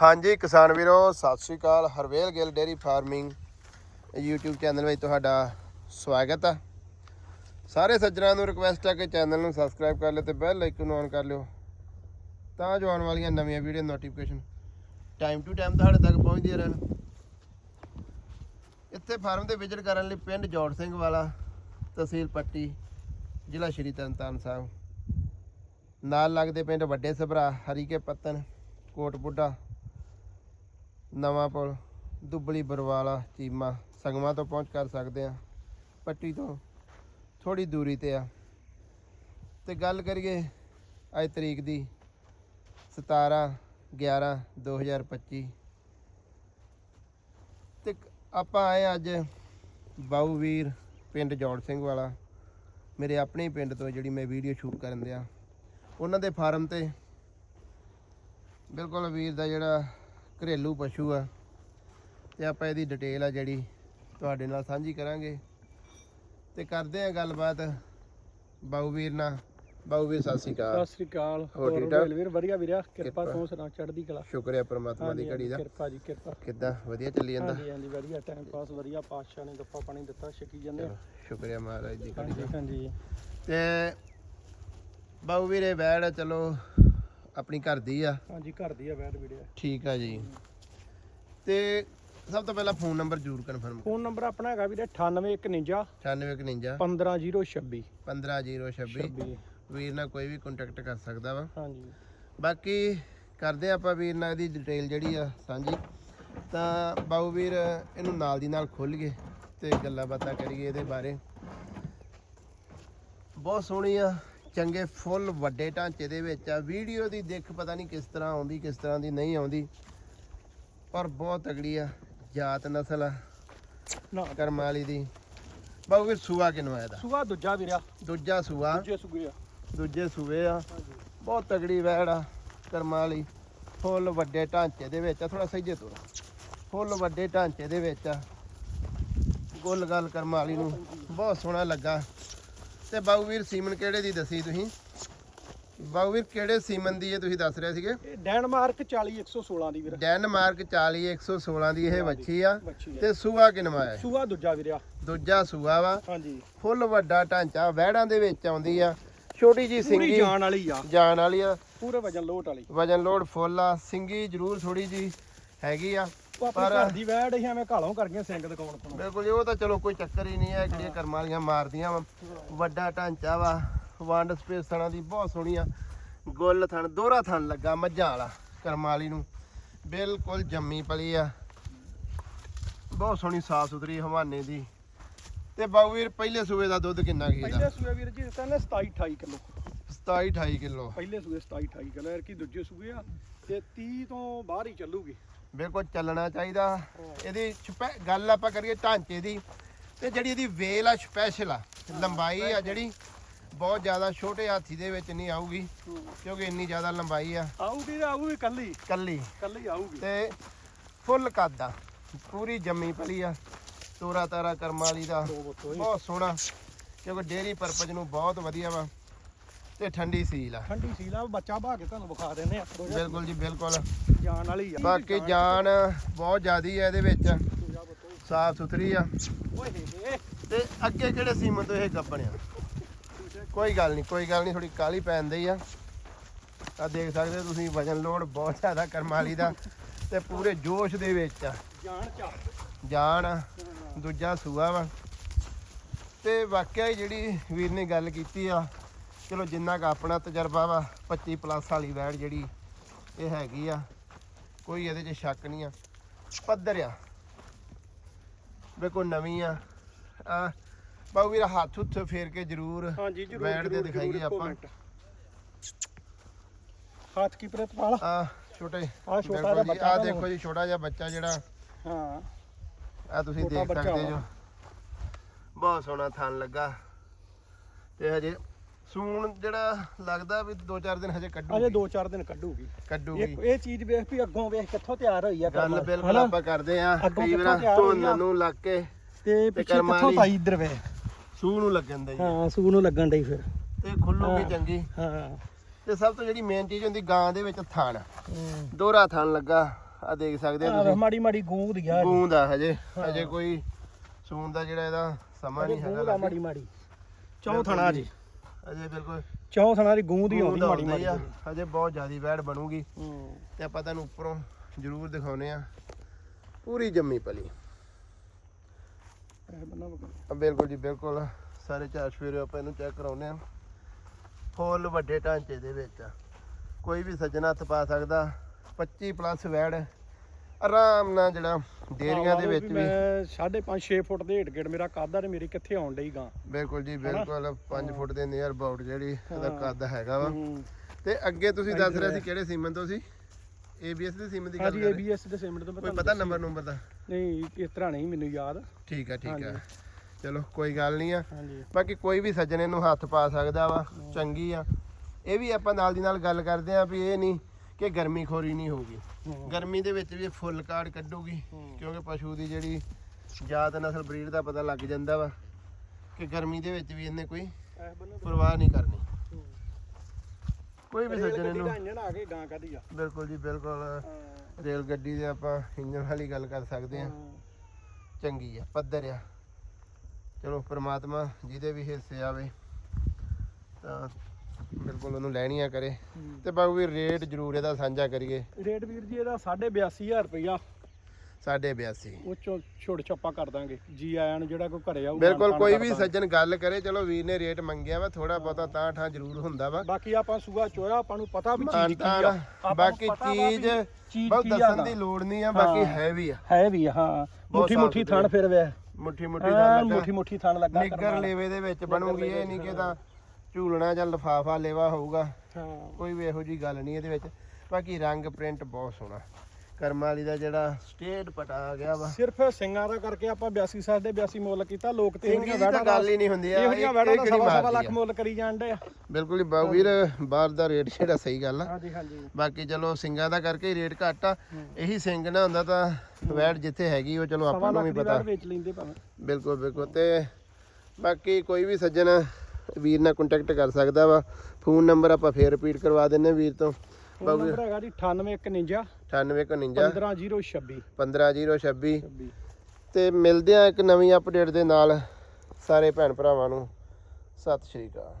ਹਾਂਜੀ, ਕਿਸਾਨ ਵੀਰੋ, ਸਤਿ ਸ੍ਰੀ ਅਕਾਲ। Harvel Gill dairy farming YouTube channel ਵਿੱਚ ਤੁਹਾਡਾ ਸਵਾਗਤ ਆ। ਸਾਰੇ ਸੱਜਣਾਂ ਨੂੰ ਰਿਕਵੈਸਟ ਆ ਕਿ ਚੈਨਲ ਨੂੰ ਸਬਸਕ੍ਰਾਈਬ ਕਰ ਲਿਓ ਤੇ ਬੈਲ ਆਈਕਨ ਔਨ ਕਰ ਲਿਓ, ਤਾਂ ਜੋ ਆਉਣ ਵਾਲੀਆਂ ਨਵੀਆਂ video notification time to time ਤੁਹਾਡੇ ਤੱਕ ਪਹੁੰਚਦੀਆਂ ਰਹਿਣ। ਇੱਥੇ ਫਾਰਮ ਤੇ ਵਿਜ਼ਿਟ ਕਰਨ ਲਈ ਪਿੰਡ ਜੋੜ ਸਿੰਘ ਵਾਲਾ, ਤਹਿਸੀਲ ਪੱਟੀ, ਜ਼ਿਲ੍ਹਾ ਸ਼੍ਰੀ ਤਰਨਤਾਰਨ ਸਾਹਿਬ। ਨਾਲ ਲੱਗਦੇ ਪਿੰਡ ਵੱਡੇ ਸਭਰਾ, ਹਰੀਕੇ ਪੱਤਨ ਕੋਟ ਬੁੱਢਾ ਨਵਾਂ ਪੁਲ, ਦੁੱਬਲੀ ਬਰਵਾਲਾ, ਚੀਮਾ, ਸੰਗਮਾਂ ਤੋਂ ਪਹੁੰਚ ਕਰ ਸਕਦੇ ਆ ਪੱਟੀ ਤੋਂ ਥੋੜੀ ਦੂਰੀ ਤੇ ਆ। ਤੇ ਗੱਲ ਕਰੀਏ ਅੱਜ ਤਰੀਕ ਦੀ 17 11 2025 ਤੇ ਕ- ਆਪਾਂ ਆਏ ਅੱਜ ਬਾਊ ਵੀਰ ਪਿੰਡ ਜੋੜ ਸਿੰਘ ਵਾਲਾ। ਮੇਰੇ ਆਪਣੇ ਪਿੰਡ ਤੋਂ ਜਿਹੜੀ ਮੈਂ ਵੀਡੀਓ ਸ਼ੂਟ ਕਰਨ ਦਿਆ। ਉਹਨਾਂ ਦੇ ਫਾਰਮ ਤੇ ਬਿਲਕੁਲ ਵੀਰ ਦਾ ਜਿਹੜਾ ਘਰੇਲੂ ਪਸ਼ੂ ਆ। ਤੇ ਆਪਾਂ ਇਹਦੀ ਡਿਟੇਲ ਆ ਜਿਹੜੀ ਤੁਹਾਡੇ ਨਾਲ ਸਾਂਝੀ ਕਰਾਂਗੇ। ਤੇ ਕਰਦੇ ਆ ਗੱਲਬਾਤ ਬਾਊ ਵੀਰ ਨਾਲ। ਬਾਊ ਵੀਰ ਸਤਿ ਸ਼੍ਰੀ ਅਕਾਲ। ਸਤਿ ਸ੍ਰੀ ਅਕਾਲ। ਹੋਰ ਠੀਕ ਠਾਕ? ਵੀਰ ਵਧੀਆ ਵੀਰਿਆ। ਕਿਰਪਾ। ਤੋਂ ਸੁਣਾ ਚੜ੍ਹਦੀ ਕਲਾ। ਸ਼ੁਕਰ ਹੈ ਪ੍ਰਮਾਤਮਾ ਦੀ ਘੜੀ ਦਾ। ਕਿਰਪਾ ਜੀ ਕਿਰਪਾ। ਕਿੱਦਾਂ? ਵਧੀਆ ਚੱਲੀ ਜਾਂਦਾ? ਹਾਂਜੀ ਹਾਂਜੀ ਵਧੀਆ। ਟਾਈਮ ਪਾਸ ਵਧੀਆ। ਪਾਤਸ਼ਾਹ ਨੇ ਗੱਪਾ ਪਾਣੀ ਦਿੱਤਾ ਛਕੀ ਜਾਂਦੇ ਚਲੋ, ਸ਼ੁਕਰ ਹੈ ਮਹਾਰਾਜ ਦੀ ਘੜੀ ਹਾਂਜੀ ਹਾਂਜੀ। ਤੇ ਬਾਊ ਵੀਰੇ ਬੈੜ ਚਲੋ। ਆਪਣੀ ਘਰ ਦੀ ਆ? ਹਾਂਜੀ ਘਰ ਦੀ ਆ ਬੈਠ ਵੀਡੀਓ ਠੀਕ ਆ ਜੀ। ਤੇ ਸਭ ਤੋਂ ਪਹਿਲਾਂ ਫੋਨ ਨੰਬਰ ਜ਼ਰੂਰ ਕਨਫਰਮ ਫੋਨ ਨੰਬਰ ਆਪਣਾ ਹੈਗਾ ਵੀਰੇ 9851 9851 15026 15026 26 ਵੀਰ ਨਾਲ ਕੋਈ ਵੀ ਕੰਟੈਕਟ ਕਰ ਸਕਦਾ ਵਾ। ਹਾਂਜੀ। ਬਾਕੀ ਕਰਦੇ ਆਪਾਂ ਵੀਰ ਨਾਲ ਇਹਦੀ ਡਿਟੇਲ ਜਿਹੜੀ ਆ ਸਾਂਝੀ। ਤਾਂ ਬਾਊ ਵੀਰ ਇਹਨੂੰ ਨਾਲ ਦੀ ਨਾਲ ਖੋਲੀਏ ਤੇ ਗੱਲਾਂ ਬਾਤਾਂ ਕਰੀਏ ਇਹਦੇ ਬਾਰੇ। ਬਹੁਤ ਸੋਹਣੀ ਆ। ਚੰਗੇ ਫੁੱਲ ਵੱਡੇ ਢਾਂਚੇ ਦੇ ਵਿੱਚ ਆ। ਵੀਡੀਓ ਦੀ ਦਿੱਖ ਪਤਾ ਨਹੀਂ ਕਿਸ ਤਰ੍ਹਾਂ ਆਉਂਦੀ ਕਿਸ ਤਰ੍ਹਾਂ ਦੀ ਨਹੀਂ ਆਉਂਦੀ। ਪਰ ਬਹੁਤ ਤਗੜੀ ਆ ਜਾਤ ਨਸਲ ਆ ਨਾ। ਕਰਮ ਵਾਲੀ ਦੀ। ਬਾਊ ਵੀਰ ਸੂਆ ਕਿਨਵਾਇਆ ਦਾ? ਸੁਗਾ ਦੂਜਾ ਵੀਰਿਆ ਦੂਜਾ ਸੂਆ। ਦੂਜੇ ਸੁਗੇ ਆ। ਦੂਜੇ ਸੂਏ ਆ। ਬਹੁਤ ਤਗੜੀ ਵੈੜ ਆ ਕਰਮਾਂ ਵਾਲੀ ਫੁੱਲ ਵੱਡੇ ਢਾਂਚੇ ਦੇ ਵਿੱਚ ਆ। ਥੋੜਾ ਸਹੀਜੇ ਤੋਰਾ। ਫੁੱਲ ਵੱਡੇ ਢਾਂਚੇ ਦੇ ਵਿੱਚ ਆ। ਗੁੱਲ ਗੱਲ ਕਰਮਾਂ ਵਾਲੀ ਨੂੰ ਬਹੁਤ ਸੋਹਣਾ ਲੱਗਾ। ਤੇ ਬਾਊ ਵੀਰ ਸੀਮਨ ਕਿਹੜੇ ਦੀ ਦੱਸੀ ਤੁਸੀਂ? ਬਾਊ ਵੀਰ ਕਿਹੜੇ ਸੀਮਨ ਦੀ ਇਹ ਤੁਸੀਂ ਦੱਸ ਰਹੇ ਸੀਗੇ? ਇਹ ਡੈਨਮਾਰਕ 40116 ਦੀ ਵੀਰ। ਡੈਨਮਾਰਕ 40 116 ਦੀ ਇਹ ਵੱਛੀ ਆ। ਤੇ ਸੂਆ ਕਿਨਵਾ ਹੈ ਸੁਗਾ ਦੂਜਾ ਵੀਰਿਆ ਦੂਜਾ ਸੂਆ ਵਾ। ਹਾਂਜੀ। ਫੁੱਲ ਵੱਡਾ ਢਾਂਚਾ ਵਹਿੜਾਂ ਦੇ ਵਿੱਚ ਆਉਂਦੀ ਆ। ਛੋਟੀ ਜੀ ਪੂਰੀ ਸਿੰਗੀ ਜਾਨ ਵਾਲੀ ਆ। ਜਾਣ ਵਾਲੀ ਆ। ਪੂਰੇ ਵਜਨ ਲੋਟ ਵਾਲੀ। ਵਜਨ ਲੋਡ ਫੁੱਲ ਆ। ਸਿੰਗੀ ਜ਼ਰੂਰ ਥੋੜੀ ਜੀ ਹੈਗੀ ਆ ਉਹ ਆਪਣੀ ਘਰ ਦੀ ਵੈੜ ਹੀ ਐਵੇਂ ਘਾਲੋਂ ਕਰ ਗਈਆਂ ਸਿੰਘ ਦਿਖਾਉਣ ਤੋਂ। ਬਿਲਕੁਲ ਜੀ, ਉਹ ਤਾਂ ਚਲੋ ਕੋਈ ਚੱਕਰ ਹੀ ਨਹੀਂ ਹੈ ਜਿਹੜੀਆਂ ਕਰਮ ਵਾਲੀਆਂ ਮਾਰਦੀਆਂ ਵਾ। ਵੱਡਾ ਢਾਂਚਾ ਵਾ ਵੰਡ ਸਪੇਸ ਥਣਾ ਦੀ ਬਹੁਤ ਸੋਹਣੀ ਆ। ਗੁੱਲ ਥਣ ਦੋਹਰਾ ਥਣ ਲੱਗਾ ਮੱਝਾਂ ਵਾਲਾ ਕਰਮ ਵਾਲੀ ਨੂੰ। ਬਿਲਕੁਲ ਜੰਮੀ ਪਲੀ ਆ। ਬਹੁਤ ਸੋਹਣੀ ਸਾਫ਼ ਸੁਥਰੀ ਹਵਾਨੇ ਦੀ। ਤੇ ਬਾਊ ਵੀਰ ਪਹਿਲੇ ਸੂਏ ਦਾ ਦੁੱਧ ਕਿੰਨਾ ਕੀ ਪਹਿਲੇ ਸੂਏ ਵੀਰ ਜੀ ਕਹਿੰਦੇ 27 28 ਕਿਲੋ। 27 28 ਕਿਲੋ। ਪਹਿਲੇ ਸੂਏ 27 28 ਕਿਲੋ ਯਾਰ ਕੀ ਦੂਜੇ ਸੂਏ ਆ ਤੇ 30 ਤੋਂ ਬਾਹਰ ਹੀ ਚੱਲੂਗੀ। ਬਿਲਕੁਲ ਚੱਲਣਾ ਚਾਹੀਦਾ। ਇਹਦੀ ਗੱਲ ਆਪਾਂ ਕਰੀਏ ਢਾਂਚੇ ਦੀ। ਤੇ ਜਿਹੜੀ ਇਹਦੀ ਵੇਲ ਆ ਸਪੈਸ਼ਲ ਆ ਲੰਬਾਈ ਆ ਜਿਹੜੀ ਬਹੁਤ ਜ਼ਿਆਦਾ ਛੋਟੇ ਹਾਥੀ ਦੇ ਵਿੱਚ ਨਹੀਂ ਆਊਗੀ ਕਿਉਂਕਿ ਇੰਨੀ ਜ਼ਿਆਦਾ ਲੰਬਾਈ ਆ। ਆਊਗੀ ਤਾਂ ਆਊਗੀ ਕੱਲੀ। ਕੱਲੀ। ਕੱਲੀ ਆਊਗੀ। ਤੇ ਫੁੱਲ ਕੱਦ ਆ ਪੂਰੀ ਜੰਮੀ ਪਲੀ ਆ ਤੋਰਾ ਤਾਰਾ ਕਰਮ ਵਾਲੀ ਦਾ। ਬਹੁਤ ਸੋਹਣਾ ਕਿਉਂਕਿ ਡੇਰੀ ਪਰਪਸ ਨੂੰ ਬਹੁਤ ਵਧੀਆ ਵਾ। ਤੇ ਠੰਡੀ ਸੀਲ ਆ। ਠੰਡੀ ਸੀਲਾ ਬੱਚਾ ਭਾ ਕੇ ਤੁਹਾਨੂੰ ਵਿਖਾ ਦਿੰਦੇ ਆ। ਬਿਲਕੁਲ ਜੀ ਬਿਲਕੁਲ। ਜਾਨ ਵਾਲੀ ਆ। ਬਾਕੀ ਜਾਨ ਬਹੁਤ ਜ਼ਿਆਦੀ ਆ ਇਹਦੇ ਵਿੱਚ। ਸਾਫ਼ ਸੁਥਰੀ ਆ। ਤੇ ਅੱਗੇ ਕਿਹੜੇ ਸੀਮਨ ਤੋਂ ਇਹ ਗੱਪਣਿਆ ਕੋਈ ਗੱਲ ਨਹੀਂ ਕੋਈ ਗੱਲ ਨਹੀਂ ਥੋੜੀ ਕਾਲੀ ਪੈਂਦੀ ਆ। ਆ ਦੇਖ ਸਕਦੇ ਤੁਸੀਂ ਵਜਨ ਲੋਡ ਬਹੁਤ ਜ਼ਿਆਦਾ ਕਰਮ ਵਾਲੀ ਦਾ। ਤੇ ਪੂਰੇ ਜੋਸ਼ ਦੇ ਵਿੱਚ ਆ। ਜਾਨ ਚਾ ਜਾਨ ਆ, ਦੂਜਾ ਸੂਆ ਵਾ। ਤੇ ਵਾਕਿਆ ਜਿਹੜੀ ਵੀਰ ਨੇ ਗੱਲ ਕੀਤੀ ਆ ਚਲੋ ਜਿੰਨਾ ਕ ਆਪਣਾ ਤਜਰਬਾ ਵਾ 25 ਪਲੱਸ ਵਾਲੀ ਵੈੜ ਜਿਹੜੀ ਇਹ ਹੈਗੀ ਆ ਕੋਈ ਇਹਦੇ 'ਚ ਸ਼ੱਕ ਨਹੀਂ ਆ। ਪੱਧਰ ਆ। ਵੇਖੋ ਨਵੀਂ ਆ। ਆ ਬਾਊ ਵੀਰ ਹੱਥ ਉੱਥੇ ਫੇਰ ਕੇ ਜ਼ਰੂਰ ਹਾਂਜੀ ਜਰੂਰ ਜਰੂਰ, ਦਿਖਾਈਏ ਆਪਾਂ। ਹੱਥ ਕੀ ਪ੍ਰੇਤ ਵਾਲਾ ਆ ਛੋਟੇ ਆਹ ਛੋਟਾ ਜਿਹਾ ਬੱਚਾ ਤੁਹਾਨੂੰ- ਦੇਖੋ ਜੀ ਛੋਟਾ ਜਿਹਾ ਬੱਚਾ ਜਿਹੜਾ। ਹਾਂ। ਆ ਤੁਸੀਂ ਦੇਖ ਸਕਦੇ। ਜੋ। ਬਹੁਤ ਸੋਹਣਾ ਥਣ ਲੱਗਾ। ਤੇ ਹਜੇ ਸੂਣ ਜਿਹੜਾ ਲੱਗਦਾ ਵੀ 2-4 ਦਿਨ ਹਜੇ ਅਜੇ ਕੱਢੂਗੀ 2-4 ਦਿਨ ਕੱਢੂਗੀ। ਕੱਢੂਗੀ। ਇਹ ਇਹ ਚੀਜ਼ ਵੇਖ ਵੀ ਅੱਗੋਂ ਵੇਖ ਕਿੱਥੋਂ ਤਿਆਰ ਹੋਈ ਆ ਗੱਲ ਬਿਲਕੁਲ? ਆਪਾਂ ਕਰਦੇ ਆ। ਵਾਰ? ਧੁੰਨ ਨੂੰ ਲੱਗ ਕੇ ਤੇ ਪਿੱਛੇ ਕਿੱਥੋਂ। ਪਾਈ ਇੱਧਰ ਵੇ? ਸੂਹ ਨੂੰ ਲੱਗਣ ਦਾ ਜੀ ਹਾਂ ਸੂ ਨੂੰ ਲੱਗਣ ਡਈ ਫਿਰ। ਤੇ ਖੁੱਲੂਗੀ। ਚੰਗੀ। ਹਾਂ। ਤੇ ਸਭ ਤੋਂ ਜਿਹੜੀ ਮੇਨ ਚੀਜ਼ ਹੁੰਦੀ ਗਾਂ ਦੇ ਵਿੱਚ ਥਣ। ਦੋਹਰਾ ਥਣ ਲੱਗਾ। ਆ ਦੇਖ ਸਕਦੇ ਆ ਤੁਸੀਂ। ਮਾੜੀ ਮਾੜੀ ਗੂੰਦ ਗਿਆ ਗੂੰਦ ਆ ਹਜੇ। ਹਜੇ ਕੋਈ ਸੂਣ ਦਾ ਜਿਹੜਾ ਇਹਦਾ ਸਮਾਂ ਨਹੀਂ ਹੈਗਾ ਮਾੜੀ ਮਾੜੀ। ਚੌ ਥਣਾ ਜੀ। ਅਜੇ ਬਿਲਕੁਲ ਚੌ ਥਣਾ ਦੀ ਗੂੰਦ ਹੀ ਆਉਂਦੀ ਮਾੜੀ ਮਾੜੀ ਆ। ਹਜੇ ਬਹੁਤ ਜ਼ਿਆਦੀ ਵੈੜ ਬਣੂਗੀ। ਤੇ ਆਪਾਂ ਤੁਹਾਨੂੰ ਉੱਪਰੋਂ ਜ਼ਰੂਰ ਦਿਖਾਉਨੇ ਆ। ਪੂਰੀ ਜੰਮੀ ਪਲੀ। ਬਿਲਕੁਲ ਜੀ ਬਿਲਕੁਲ। ਸਾਰੇ ਚਾਰ ਸਵੇਰੇ ਆਪਾਂ ਇਹਨੂੰ ਚੈੱਕ ਕਰਾਉਨੇ ਆ। ਫੁੱਲ ਵੱਡੇ ਢਾਂਚੇ ਦੇ ਵਿੱਚ। ਕੋਈ ਵੀ ਸੱਜਣਾ ਹੱਥ ਪਾ ਸਕਦਾ। 25 ਪਲੱਸ ਵੈੜ। ਆਰਾਮ ਨਾਲ ਜਿਹੜਾ ਡੇਰੀਆਂ ਦੇ ਵਿੱਚ ਵੀ। ਮੈਂ 5.5 6 ਫੁੱਟ ਦੇ ਢੇਡ ਗੇੜ ਮੇਰਾ ਕਾਦਾ ਤੇ ਮੇਰੀ ਕਿੱਥੇ ਆਉਣ ਡਈ ਗਾਂ। ਬਿਲਕੁਲ ਜੀ ਬਿਲਕੁਲ 5 ਫੁੱਟ ਦੇ ਨੀਅਰ ਅਬਾਊਟ ਜਿਹੜੀ ਇਹਦਾ। ਕੱਦ ਹੈਗਾ ਵਾ। ਤੇ ਅੱਗੇ ਤੁਸੀਂ ਦੱਸ ਰਹੇ ਸੀ ਕਿਹੜੇ ਸੀਮਨ ਤੋਂ ਸੀ? ABS ਦੇ ਸੀਮਨ ਦੀ ਗੱਲ ਹਾਂਜੀ ਕਰ ਰਹੇ ABS ਦੇ ਸਿਮਟ ਤੋਂ ਕੋਈ ਪਤਾ ਨੰਬਰ ਨੰਬਰ ਦਾ? ਨਹੀਂ ਇਸ ਤਰ੍ਹਾਂ ਨਹੀਂ ਮੈਨੂੰ ਯਾਦ। ਠੀਕ ਆ ਠੀਕ ਆ। ਹਾਂਜੀ। ਚਲੋ ਕੋਈ ਗੱਲ ਨਹੀਂ ਆ। ਹਾਂਜੀ। ਬਾਕੀ ਕੋਈ ਵੀ ਸੱਜਣ ਇਹਨੂੰ ਹੱਥ ਪਾ ਸਕਦਾ ਵਾ ਚੰਗੀ ਆ। ਇਹ ਵੀ ਆਪਾਂ ਨਾਲ ਦੀ ਨਾਲ ਗੱਲ ਕਰਦੇ ਆ ਵੀ ਇਹ ਨਹੀਂ ਕਿ ਗਰਮੀ ਖੋਰੀ ਨਹੀਂ ਹੋਊਗੀ। ਗਰਮੀ ਦੇ ਵਿੱਚ ਵੀ ਇਹ ਫੁੱਲ ਕਾਰਡ ਕੱਢੂਗੀ। ਕਿਉਂਕਿ ਪਸ਼ੂ ਦੀ ਜਿਹੜੀ ਜਾਤ ਨਸਲ ਬਰੀਡ ਦਾ ਪਤਾ ਲੱਗ ਜਾਂਦਾ ਵਾ ਕਿ ਗਰਮੀ ਦੇ ਵਿੱਚ ਵੀ ਇਹਨੇ ਕੋਈ ਪਰਵਾਹ ਨਹੀਂ ਕਰਨੀ। ਕੋਈ ਵੀ ਸੱਜਣ ਗੱਡੀ ਇਹਨੂੰ ਦਾ ਇੰਜਣ ਆ ਕੇ ਗਾਂ ਕੱਢੀ ਆ ਬਿਲਕੁਲ ਜੀ ਬਿਲਕੁਲ। ਰੇਲ ਗੱਡੀ ਦੇ ਆਪਾਂ ਇੰਜਨ ਵਾਲੀ ਗੱਲ ਕਰ ਸਕਦੇ ਆ। ਚੰਗੀ ਆ ਪੱਧਰ ਆ ਚਲੋ ਪ੍ਰਮਾਤਮਾ ਜਿਹਦੇ ਵੀ ਹਿੱਸੇ ਆਵੇ ਤਾਂ ਬਿਲਕੁਲ ਉਹਨੂੰ ਲੈਣੀਆਂ ਕਰੇ। ਤੇ ਬਾਬੂ ਵੀ ਰੇਟ ਜ਼ਰੂਰ ਇਹਦਾ ਸਾਂਝਾ ਕਰੀਏ ਰੇਟ ਵੀਰ ਜੀ ਇਹਦਾ 82500 ਰੁਪਇਆ ਸਾਢੇ 82 ਉਹ ਚੋਂ ਛੋੜ ਛੱਪਾ ਕਰ ਦਾਂਗੇ ਜੀ ਆਇਆਂ ਨੂੰ ਜਿਹੜਾ ਕੋਈ ਘਰੇ ਆਊ ਬਿਲਕੁਲ ਕੋਈ ਵੀ। ਸੱਜਣ ਗੱਲ ਕਰੇ ਚਲੋ ਵੀਰ ਨੇ ਰੇਟ ਮੰਗਿਆ ਵਾ ਥੋੜਾ ਬਹੁਤਾ ਤਾਂ ਠਾਂ ਜ਼ਰੂਰ ਹੁੰਦਾ ਵਾ ਬਾਕੀ ਆਪਾਂ ਸੂਆ ਚੋਇਆ ਆਪਾਂ ਨੂੰ ਪਤਾ ਵੀ ਚੀਜ਼ ਕੀ ਆ ਬਾਕੀ ਚੀਜ਼ ਬਹੁਤ ਦੱਸਣ ਦਾ। ਲੋੜ ਨਹੀਂ ਆ ਬਾਕੀ ਹਾਂ। ਵੀ ਆ ਹੈ ਵੀ ਹਾਂ ਮੁੱਠੀ ਮੁੱਠੀ ਥਣ। ਫਿਰ ਵੇ ਮੁੱਠੀ ਮੁੱਠੀ ਦਾ ਲੱਗਾ ਮੁੱਠੀ ਮੁੱਠੀ ਥਣ ਲੱਗਾ ਨਿੱਗਰ। ਲੇਵੇ ਦੇ ਵਿੱਚ ਬਣੂਗੀ ਇਹ ਨਹੀਂ ਕਿ ਤਾਂ ਝੂਲਣਾ ਜਾਂ ਲਫਾਫਾ ਲੇਵਾ ਹੋਊਗਾ ਹਾਂ। ਕੋਈ ਵੀ ਇਹੋ ਜੀ ਗੱਲ ਨਹੀਂ ਇਹਦੇ ਵਿੱਚ। ਬਾਕੀ ਰੰਗ ਪ੍ਰਿੰਟ ਬਹੁਤ ਸੋਹਣਾ। ਕਰਮ ਵਾਲੀ ਦਾ ਜਿਹੜਾ ਸਟੇਟ ਪਟਾ ਆ ਗਿਆ ਵਾ। ਸਿਰਫ ਸਿੰਘਾਂ ਦਾ ਕਰਕੇ ਆਪਾਂ 82 ਸਾਲ ਦੇ 82 ਮੁੱਲ ਕੀਤਾ ਲੋਕ ਤੇ ਤਾਂ ਗੱਲ ਹੀ ਨਹੀਂ ਹੁੰਦੀ ਆ ਇਹੋ ਜਿਹੀਆਂ ਇਹ- ਵੈੜਾਂ ਦਾ ਸਵਾ ਸਵਾ ਲੱਖ। ਮੁੱਲ ਕਰੀ ਜਾਂਦੇ ਆ। ਬਿਲਕੁਲ ਹੀ ਬਾਬੂ ਵੀਰ ਬਾਹਰ ਦਾ ਰੇਟ ਜਿਹੜਾ ਸਹੀ ਗੱਲ ਆ। ਹਾਂਜੀ ਹਾਂਜੀ। ਬਾਕੀ ਚਲੋ ਸਿੰਘਾਂ ਦਾ ਕਰਕੇ ਹੀ ਰੇਟ ਘੱਟ ਆ। ਇਹੀ ਸਿੰਘ ਨਾ ਹੁੰਦਾ ਤਾਂ ਵੈਟ ਜਿੱਥੇ ਹੈਗੀ ਉਹ ਚਲੋ ਆਪਾਂ ਨੂੰ ਵੀ ਪਤਾ। ਵੈੜ ਵੇਚ ਲੈਂਦੇ ਭਾਵੇਂ। ਬਿਲਕੁਲ ਬਿਲਕੁਲ। ਤੇ ਬਾਕੀ ਕੋਈ ਵੀ ਸੱਜਣ ਵੀਰ ਨਾਲ ਕੰਟੈਕਟ ਕਰ ਸਕਦਾ ਵਾ। ਫੋਨ ਨੰਬਰ ਆਪਾਂ ਫੇਰ ਰਿਪੀਟ ਕਰਵਾ ਦਿੰਨੇ ਵੀਰ ਤੋਂ। ਫੋਨ ਨੰਬਰ ਹੈਗਾ ਜੀ 9851 9851 15026 15026 26 ਤੇ ਮਿਲਦੇ ਆ ਇੱਕ ਨਵੀਂ ਅਪਡੇਟ ਦੇ ਨਾਲ। ਸਾਰੇ ਭੈਣ ਭਰਾਵਾਂ ਨੂੰ ਸਤਿ ਸ਼੍ਰੀ ਅਕਾਲ।